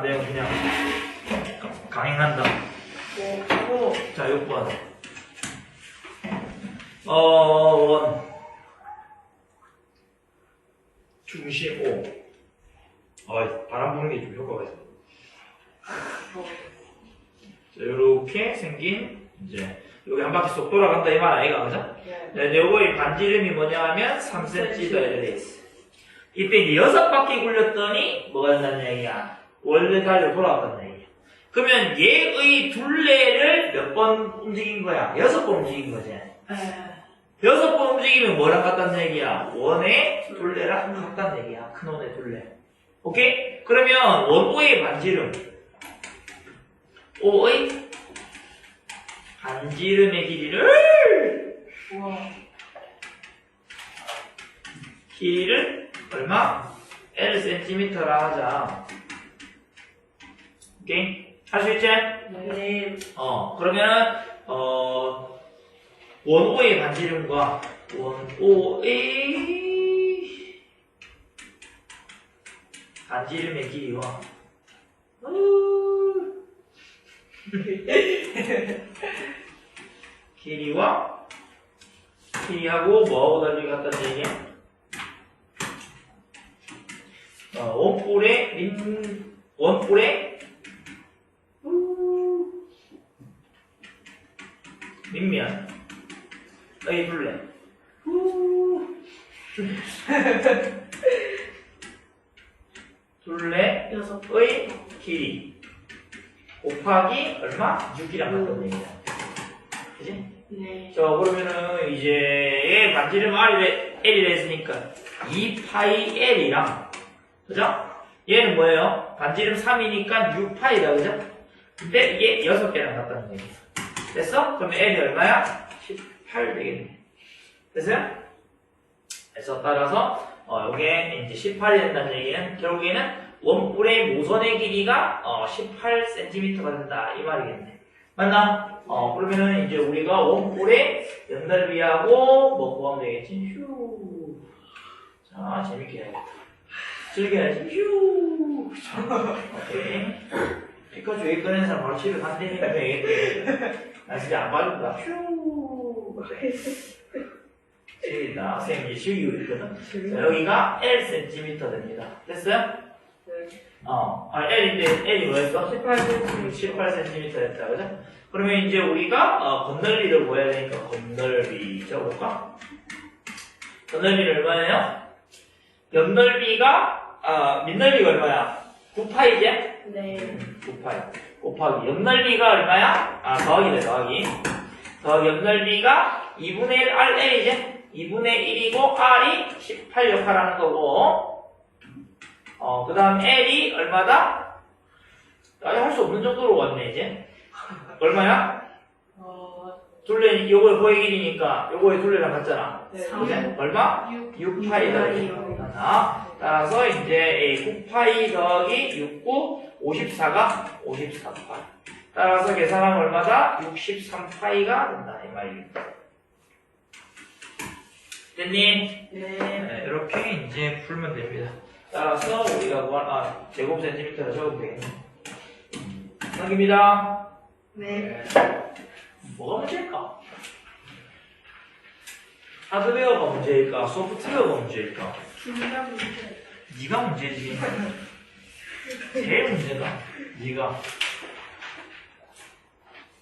내용 그냥 강행한다. 오. 자, 6번. 어, 원. 중심 5. 어, 바람 부는 게 좀 효과가 있어. 자, 요렇게 생긴, 이제, 여기 한 바퀴 쏙 돌아간다, 이 말 아이가, 그죠? 네. 네, 요거의 반지름이 뭐냐 하면 3cm 더 있어. 이때 이제 여섯 바퀴 굴렸더니 뭐가 된다는 얘기야? 원래 달로 돌아왔다는 얘기야. 그러면 얘의 둘레를 몇 번 움직인 거야? 여섯 번 움직인 거지. 네. 여섯 번 움직이면 뭐랑 같다는 얘기야? 원의 둘레랑 같다는 얘기야. 큰 원의 둘레. 오케이? 그러면 원 5의 반지름. 5의 반지름의 길이를 우와. 길이를 얼마? L cm라 하자. 오케이? 할 수 있지? 네. 어, 그러면은, 어, 원오의 반지름과 원오의 반지름의 길이와, 어, 길이와, 길이하고 뭐하고 달리 같다는 얘기야? 어, 원뿔의 민, 원뿔의 밑면 의 둘레 둘레의 여섯. 길이 곱하기 얼마? 6이랑 같다는 얘기야 그지? 네. 자 그러면은 이제 얘 반지름 R이 L이라 했으니까 2파이 L이랑 그죠? 얘는 뭐예요? 반지름 3이니까 6파이다 그죠? 근데 이게 6개랑 같다는 얘기야 됐어? 그러면 L이 얼마야? 18 되겠네 됐어요? 그래서 따라서 어, 요게 이제 18이 된다는 얘기는 결국에는 원뿔의 모선의 길이가 어, 18cm가 된다 이 말이겠네 맞나? 어 그러면은 이제 우리가 원뿔의 연달비하고 뭐 구하면 되겠지? 휴. 자 재밌게 해야겠다. 즐겨야지. 휴. 자, 오케이. 피카츄 얘기 꺼낸 사람 바로 집에 간대니까 되겠대. 나 진짜 안 봐준다. 휴. 재밌다. 선생님 이제 실기고 있거든. 자, 여기가 L cm 됩니다. 됐어요? 네. 어. 아, L인데 L이 뭐였어? 18cm. 18cm 됐다, 그죠? 그러면 이제 우리가 어, 건널비를 구해야 되니까 건널비 적어볼까? 건널비는 얼마예요? 옆넓이가 아, 밑넓이가 얼마야? 9파이지? 네. 9파이 곱하기 옆넓이가 얼마야? 아 더하기네 더하기 더하기 옆넓이가 2분의 1 RL이지? 2분의 1이고 R이 18 역할하는 거고 어, 그 다음 L이 얼마다? 아예 할 수 없는 정도로 왔네 이제 얼마야? 어. 둘레 요거의 호의 길이니까 요거의 둘레랑 같잖아 네. 그지? 얼마? 6. 6파이다 아, 따라서 이제 9파이 더하기 6, 9, 54가 54파이 따라서 계산하면 얼마다? 63파이가 된다 이 말입니다 됐니? 네. 네, 이렇게 이제 풀면 됩니다 따라서 우리가 구한 아, 제곱 센티미터로 적으면 되겠네 넘깁니다 네. 뭐가 문제일까? 하드웨어가 문제일까? 소프트웨어가 문제일까? 네가 문제지. 제일 문제다. 네가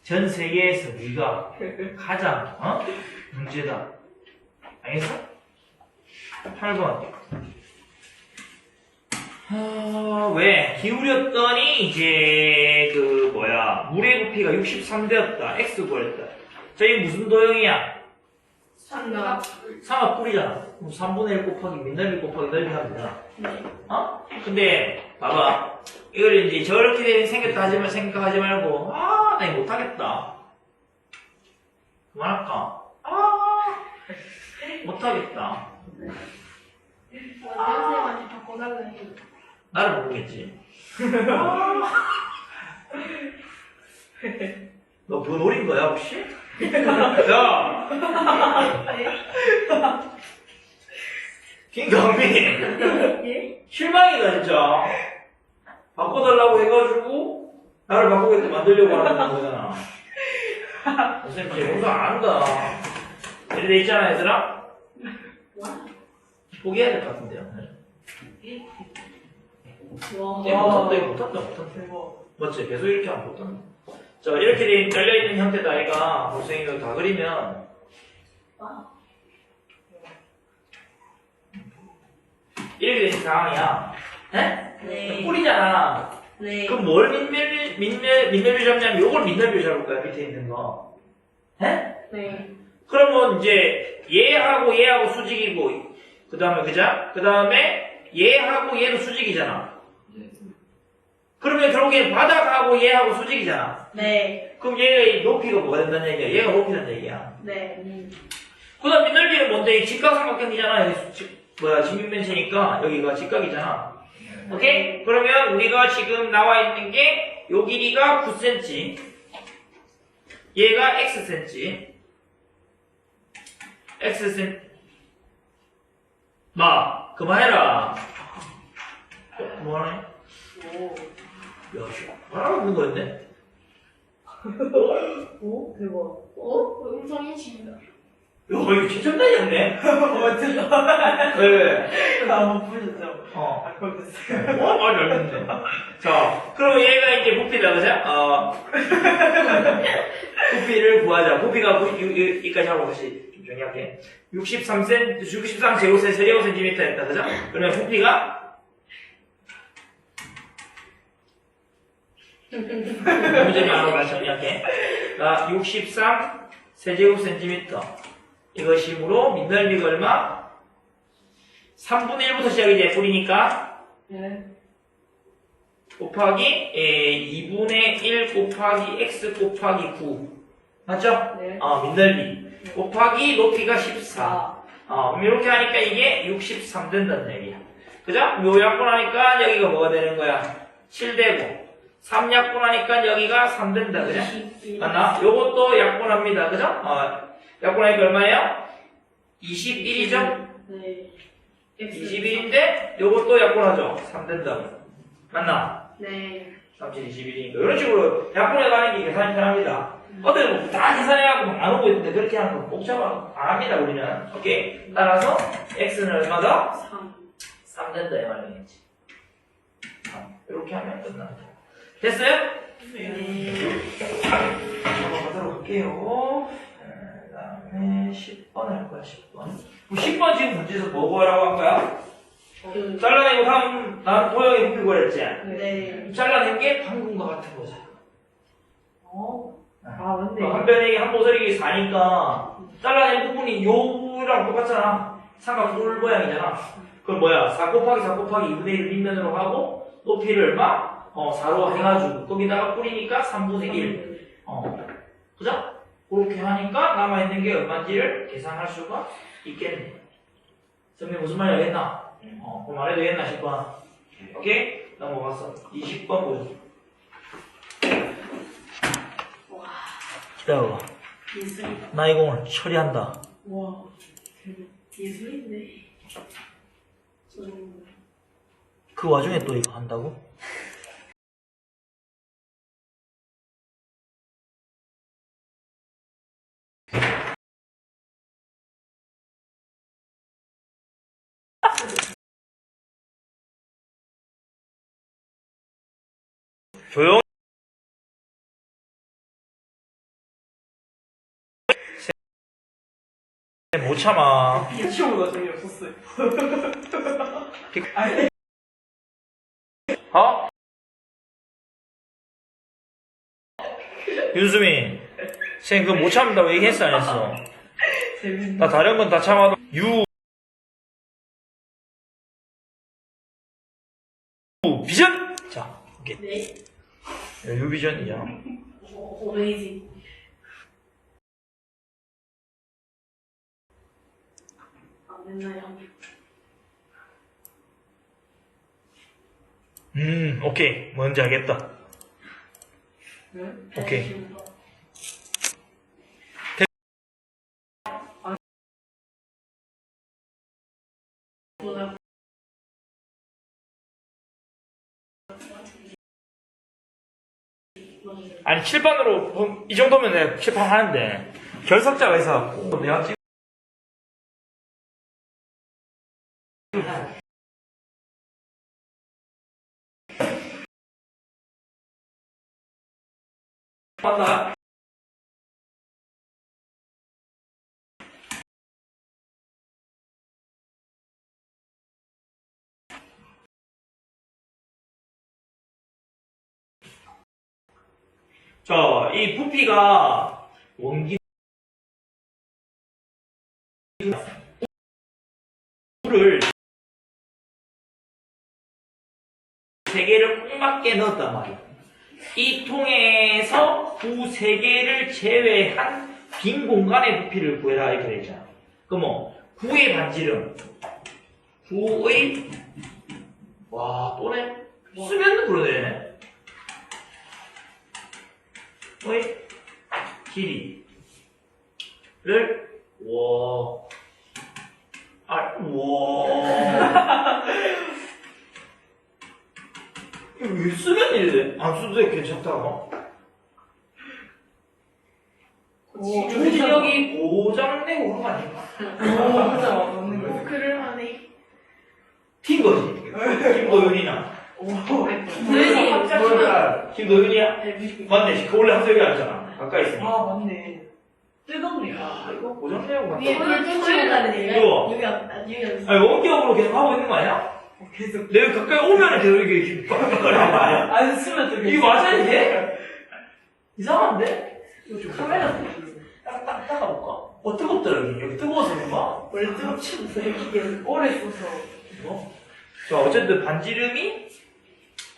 전 세계에서 네가 가장 어? 문제다. 알겠어? 8번. 아, 왜? 기울였더니 이제 그 뭐야 물의 부피가 63되었다. x 구했다. 저희 무슨 도형이야? 삼각. 삼각 뿔이잖아. 그럼 3분의 1 곱하기 밑넓이 곱하기 넓이 하면 되잖아. 네. 어? 근데 봐봐 이걸 이제 저렇게 생겼다 하지 말 생각하지 말고 아, 나 이거 못하겠다. 그만할까? 아, 못하겠다. 선생님한테 바꿔달라 해요. 나를 모르겠지. 아. 너 그거 노린 거야 혹시? 야, 김강민 예? 실망이다 진짜. 바꿔달라고 해가지고 나를 바꾸겠다 만들려고 하는 거잖아. 선생님 제 용서 안 한다. 이래 돼 있잖아 얘들아. 포기해야 될 것 같은데요. 와. 얘 못한다 이거 못한다 못한다. 맞지? 계속 이렇게 하면 못한다. 자 이렇게 돼 열려있는 형태다 아이가 볼생이가 다 그리면 이렇게 된 상황이야. 네? 네. 꿀이잖아. 네. 그럼 뭘 민멸, 민멸, 민멸비 잡냐면 요걸 민멸비 잡을 거야, 밑에 있는 거. 에? 네. 그러면 이제 얘하고 얘하고 수직이고, 그 다음에 그자? 그 다음에 얘하고 얘도 수직이잖아. 그러면 결국에 바닥하고 얘하고 수직이잖아. 네. 그럼 얘가 이 높이가 뭐가 된다는 얘기야? 얘가 높이 된다는 얘기야. 네. 그 다음 민멸비는 뭔데? 이 직각삼각형이잖아. 뭐야, 직면면체니까 여기가 직각이잖아. 오케이? 그러면 우리가 지금 나와 있는 게 요 길이가 9cm 얘가 xcm xcm 마 그만해라 어, 뭐하네? 야, 씨, 말하는 거였네? 오, 대박. 어? 음성인식이다. 야, 이거 진짜 다이었네? 어쨌든 네. 나못 보셨죠? 어. 알겠어요. 어, 맞아, 알겠네. 자, 그럼 얘가 이제 부피다, 그죠? 어. 부피를 구하자. 부피가, 부- 이- 이- 여기까지 하고 다시 좀 정리할게. 63cm, 63제곱센, 세제곱센티미터 했다, 그죠? 그러면 부피가? 정리할게. 자, 63 세제곱센티미터. 이것이므로 민넓이가 얼마? 3분의 1부터 시작이지, 뿌리니까. 네. 곱하기 에, 2분의 1 곱하기 x 곱하기 9 맞죠? 네. 어, 민넓이 곱하기 높이가 14 어, 그럼 이렇게 하니까 이게 63 된다는 얘기야 그죠? 요 약분 하니까 여기가 뭐가 되는 거야? 7 되고 3 약분 하니까 여기가 3 된다 그죠? 맞나? 요것도 약분합니다 그죠? 어, 약분하니까 얼마예요? 21이죠? 네. 21인데 요것도 약분하죠 3 된다 맞나? 네. 37, 21이니까 이런 식으로 약분해가는 게 계산이 편합니다. 어떻게 보면 다 계산해갖고 안 오고 있는데 그렇게 하는 거 복잡하고 안 합니다 우리는. 오케이. 따라서 x는 얼마 더? 3. 3 된다 이 말이겠지. 이렇게 하면 끝난다. 됐어요? 네. 넘어가도록 할게요. 그 다음에 10번 할 거야 10번. 10번 지금 문제에서 뭐 구하라고 한 거야? 그, 잘라내고 다음 난 도형의 부피 구하랬지? 네. 잘라낸 게 방금과 같은 거죠. 어. 아, 맞네. 한 변에 한 모서리가 4니까 잘라낸 부분이 요랑 똑같잖아. 삼각 뿔 모양이잖아. 그럼 뭐야? 4 곱하기 4 곱하기 2분의 1을 밑면으로 하고 높이를 얼마? 어, 4로 해가지고 거기다가 뿌리니까 3분의 1. 어. 그죠? 그렇게 하니까 남아있는 게 얼마인지를 계산할 수가 있겠네. 선생님 무슨 말이 알겠나? 어, 그럼 안 해도 되겠나 싶어. 오케이? 넘어갔어. 20번 보여줘. 기다려봐. 예술이다. 나 이거 오늘 처리한다. 와. 대박. 예술인데. 그 와중에 또 이거 한다고? 조용. 못 참아. 피치오가 재미없었어요. 아니, 어? 윤수민, 쌤 그거 못 참는다고 얘기했어 안 했어? 나 다른 건 다 참아도 유 비전. 자, 오케이. 네. 유비전이잖아. 오, 오레이지. 안 됐나요? 음, 오케이. 뭔지 알겠다. 네? 오케이. 아니, 칠판으로, 이 정도면 내가 칠판 하는데, 결석자가 있어갖고, 내가 찍 맞나? 자, 이 부피가 원기 물을 세 개를 꼭 맞게 넣었단 말이야. 이 통에서 구세 개를 제외한 빈 공간의 부피를 구해라 이렇게 돼 있잖아. 그럼 뭐 구의 반지름, 구의 와 또네 수면도 불어내네. 의 길이를 와. 아, 와. 이거 왜 쓰면 이래? 안 써도 돼, 괜찮다고. 오, 조직력이 고장내고 그런 거 아닌가? 오, 진짜 맞는 거. 그럴만해. 튄 거지. 김도윤이나. 오, 도윤이 몰라. 네, 무조건. 맞네. 그 원래 항상 여기 앉잖아. 가까이 있으니. 아, 맞네. 뜨겁네. 아, 이거 고장내고 위에 갔다. 물 뚫려가는 데 이거. 여기 앞, 아, 여기 앞. 아니, 원격으로 계속 하고 있는 거 아니야? 어, 계속. 내가 가까이 오면은 계속 이렇게 이렇게 빡빡거리는 거 아니야? 안 쓰면 또 이거 맞아, 이게? 이상한데? 이거 좀 카메라 보여줘. 딱, 딱, 닦아볼까? 어, 뜨겁더라, 여기. 여기 뜨거워서 그런가? 원래 뜨겁지 않아요, 기계. 오래 써서. 이거? 자, 어쨌든 반지름이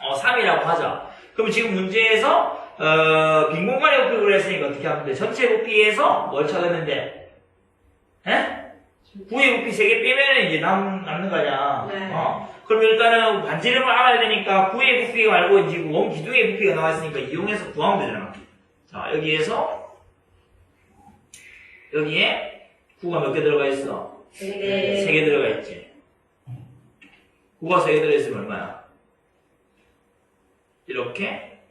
어, 3이라고 하자. 그럼 지금 문제에서 어, 빈 공간의 부피를 했으니까 어떻게 하면 돼? 전체 부피에서 뭘 찾았는데? 에? 부의 부피 3개 빼면 이제 남, 남는 거냐? 네. 어. 그럼 일단은 반지름을 알아야 되니까 구의 부피가 말고 이제 원 기둥의 부피가 나와 있으니까 이용해서 구하면 되잖아. 자, 여기에서 여기에 구가 몇 개 들어가 있어? 네. 세개 들어가 있지. 구가 세개 들어있으면 얼마야? 이렇게,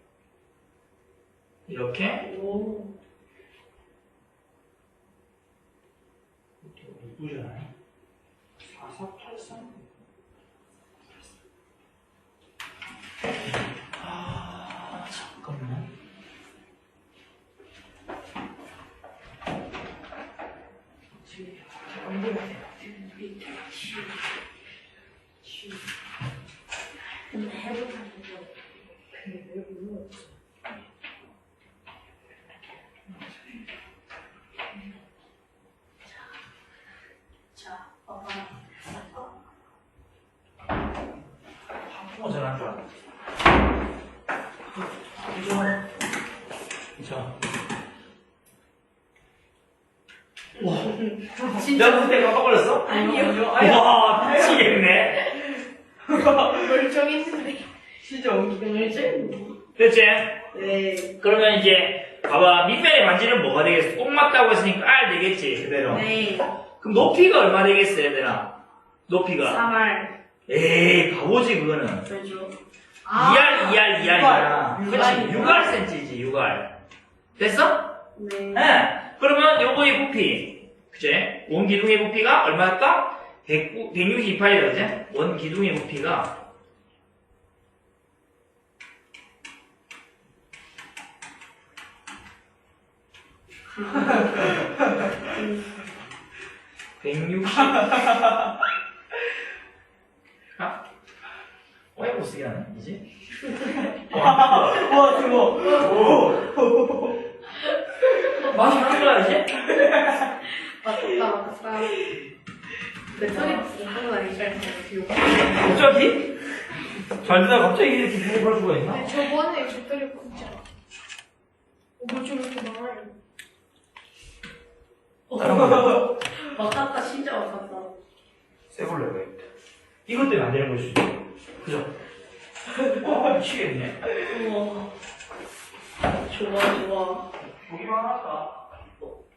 이렇게, 오. 4483. 아, 잠깐만. 안 보여. 근데 해보자는 거. 자, 봐봐. 한풍어 전화한 줄 알았어. 자. 와, 진짜 내가 그때 깜빡 걸렸어? 아니요. 와, 미치겠네. 멀쩡했는데. 진짜 옮기. 멀쩡했는데. 됐지? 네. 그러면 이제, 봐봐, 밑면의 반지는 뭐가 되겠어? 꼭 맞다고 했으니까 R 되겠지, 그대로. 네. 그럼 높이가 얼마 되겠어, 얘들아? 높이가. 3알. 에이, 바보지, 그거는. 그죠. 2R, 2R, 2R이야. 육알. 그렇지, 6Rcm지, 6R. 됐어? 네. 네. 그러면 요거의 부피, 그제? 원 기둥의 부피가 얼마였다? 100, 168이다, 그제? 원 기둥의 부피가 백육십. 아? 어이 못 쓰게 하네, 이제? 와, 그거. 맛이 하는 거야, 이제? 맞다, 맞다. 내 소리 한번 아니잘 들려. 갑자기? 잘 듣다가 갑자기 이렇게 대답할 수가 있나? 아니, 저번에 적들이 진짜 뭐좀 이렇게 많아요. 맞다, 진짜 맞다. 새 걸로 해야겠다. 이것 때문에 안 되는 걸 수도 있어. 그죠? 와, 미치겠네. 우와. 좋아, 좋아. 보기만 하다.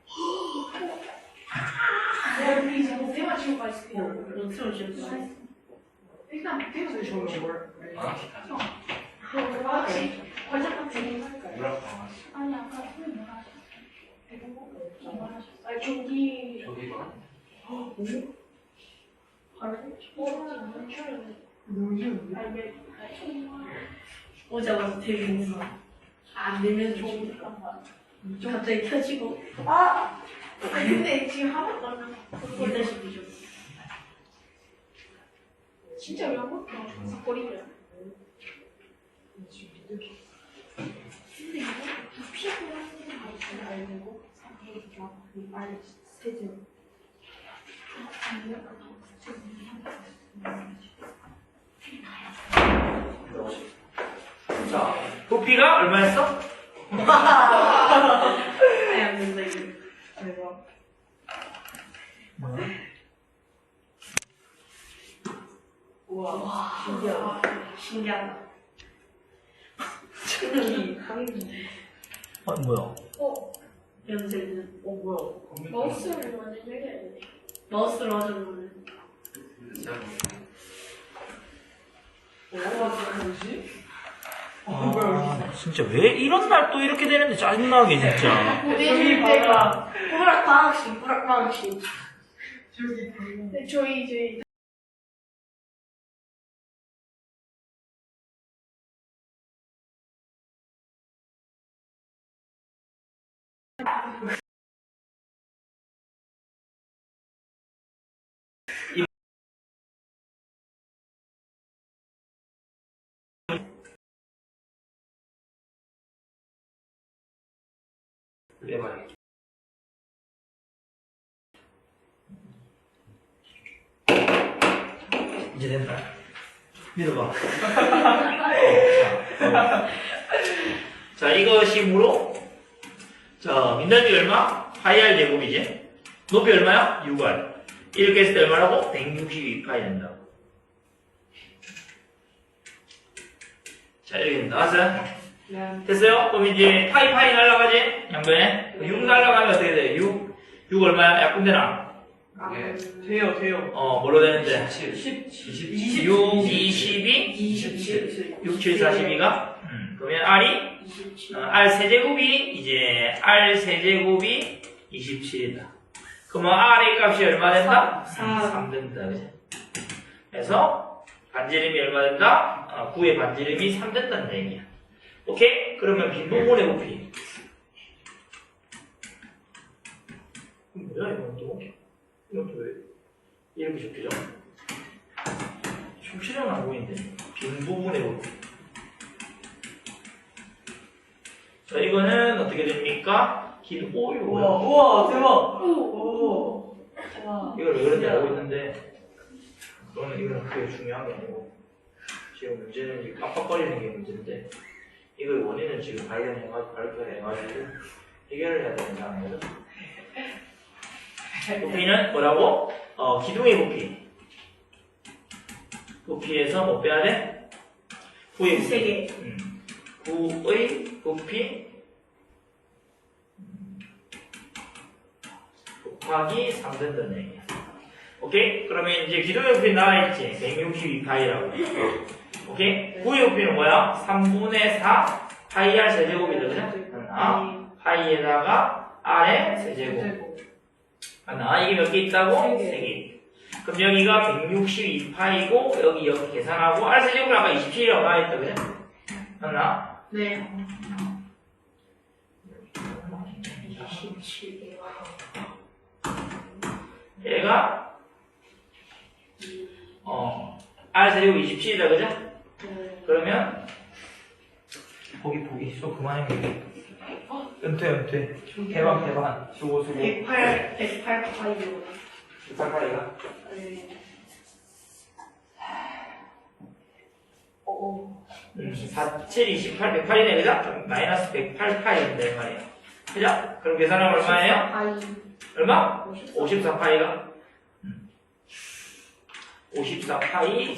내가 우리 저거 대화 치고 가 있을게요. 너 트럼 지금 일단 대화 좋은 걸. 아, 같이 관장 같은 거 할까요? 아니 아까 선생님 뭐라 하셨어요? 뭐라 하셨어요? 아니 저기 저기가 바로 뭐라는 줄 너무 알게 오자마자 되게 있는 거. 안 되면 좀 갑자기 켜지고 아 아니, 근데 지금 하나도 안 나와 보다시피 좀. 진짜 왜 아무것도 사거리를 근데 이거 피하고 하는 거 알고 빨리 세제. 자, 부피가 얼마였어? 아니 안 된다 이거. 우와. 와 신기하다. 신기하다. 특히 한국인. 어, 뭐야? 어? 연세는 어 뭐야? 마우스를 완전 열려야 돼 마우스로 하자면 우와 뭐지? 아, 진짜 왜 이런 날 또 이렇게 되는데 짜증나게 진짜. 저기 봐라. 호락 방학식 호락 방학식. 저기 봐라. 근데 저희 이제 내 말이. 이제 된다. 믿어봐. 어, 자, 어. 자, 이것이므로, 자, 민단비 얼마? 파이알 제곱이지? 높이 얼마야? 6알. 이렇게 했을 때 얼마라고? 162파이 된다고. 자, 이렇게 나왔어요? 네. 됐어요? 그럼 이제 파이 파이 날라가지? 양변에? 6 날라가면 어떻게 돼? 6? 6 얼마야? 약분되나? 이게 돼요 돼요. 어, 뭘로 되는데? 17 10 20 6, 22? 27. 6, 7, 42가? 음, 그러면 R이? 27. 어, R 세제곱이 이제 R 세제곱이 27이다. 그러면 R의 값이 얼마 된다? 삼. 3 된다. 그래서 반지름이 얼마 된다? 어, 9의 반지름이 3 된다는 얘기야. 오케이? 그러면 빈 부분의 부피. 그럼 뭐야 이건 또? 또 왜? 이렇게 적히죠? 충실은 안 보이는데 빈 부분의 부피. 자 이거는 어떻게 됩니까? 긴 오이 우와? 우와 대박. 오! 오. 와. 이걸 왜 그런지 알고 있는데 너는 이거는 그게 중요한 게 아니고 지금 문제는 이 깜빡거리는 게 문제인데 이걸 원인을 지금 발견해가지고 발표해가지고 해결을 해야 되는 상황이거든 부피는 뭐라고? 어, 기둥의 부피 부피에서 뭐 빼야 돼? 구의 부피 세 개. 음. 구의 부피 음. 곱하기 3 된다는 얘기야. 오케이? 그러면 이제 기둥의 부피 나와있지? 162파이라고. 오케이? 구의 부피는 뭐야? 3분의 4 파이 r 그죠? 하나, 파이에다가 r의 세제곱. 하나, 이게 몇 개 있다고? 세 개. 3개. 그럼 여기가 162파이고, 여기 여기 계산하고, r 세제곱을 아까 27이라고 나와있다, 그죠? 하나, 네. 27. 얘가 어 r 세제곱 27이다 그죠? 네. 그러면 보기 보기 수 그만해 은퇴 은퇴 대박 대박 수고 수고 108, 108 파이요. 부탁하리가 네. 오. 음, 4, 7, 28, 108이네 그죠? 마이너스 108파이인데 말이야 그죠? 그럼 계산하면 얼마예요? 파이. 얼마? 54. 54파이가 54파이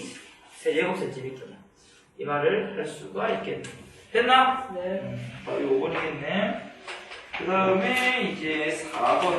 세제곱 센티미터다 이 말을 할 수가 있겠네 됐나? 네. 아, 요번이겠네. 그 다음에 이제 4번.